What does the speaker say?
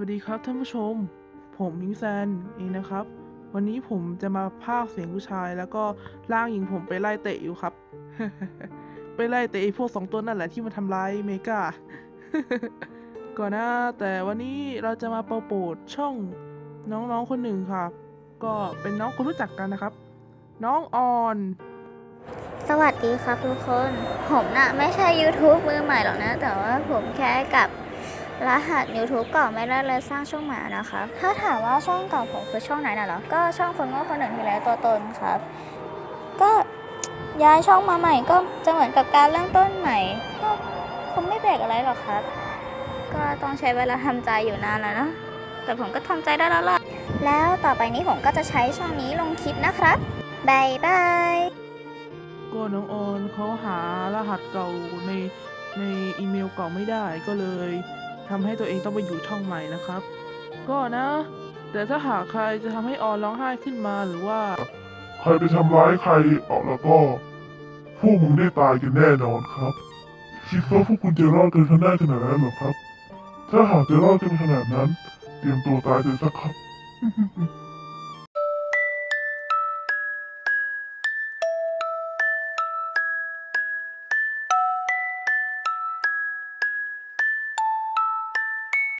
วัสดีครับท่านผู้ชม ผมมิงแซนเองนะครับ วันนี้ผมจะมาพากเสียงผู้ชาย แล้วก็ร่างหญิงผมไปไล่เตะอยู่ครับ ไปไล่เตะไอ้พวกสองตัวนั่นแหละที่มาทำร้ายเมกาก่อนหนะแต่วันนี้เราจะมาโปรโปรดช่องน้องๆคนหนึ่งครับ ก็เป็นน้องคนรู้จักกันนะครับ น้องออนสวัสดีครับทุกคน ผมน่ะไม่ใช่ YouTube มือใหม่หรอกนะ แต่ว่าผมแค่กับ รหัส YouTube เก่าไม่ได้เลยสร้างช่องใหม่นะครับถ้าถามว่าช่องเก่าผมคือช่องไหนน่ะเหรอ ก็ช่องคนโง่คนหนึ่งที่ไร้ตัวตนครับ ก็ย้ายช่องมาใหม่ก็จะเหมือนกับการเริ่มต้นใหม่ ก็คงไม่แปลกอะไรหรอกครับ ก็ต้องใช้เวลาทำใจอยู่นานแล้วนะแต่ผมก็ทำใจได้แล้วล่ะ แล้วต่อไปนี้ผมก็จะใช้ช่องนี้ลงคลิปนะครับบายบายก็น้องออนเขาหารหัสเก่าในในอีเมลเก่าไม่ได้ก็เลย ทำให้ตัวเองต้องไปอยู่ช่องใหม่นะครับ ก็นะ แต่ถ้าหากใครจะทำให้ออนร้องไห้ขึ้นมาหรือว่า ใครไปทำร้ายใครออกแล้วก็ พวกมึงได้ตายกันแน่นอนครับ คิดว่าพวกคุณจะรอดกันขนาดขนาดนั้นเหรอครับ ถ้าหากจะรอดกันขนาดนั้น เตรียมตัวตายเลยสักครับ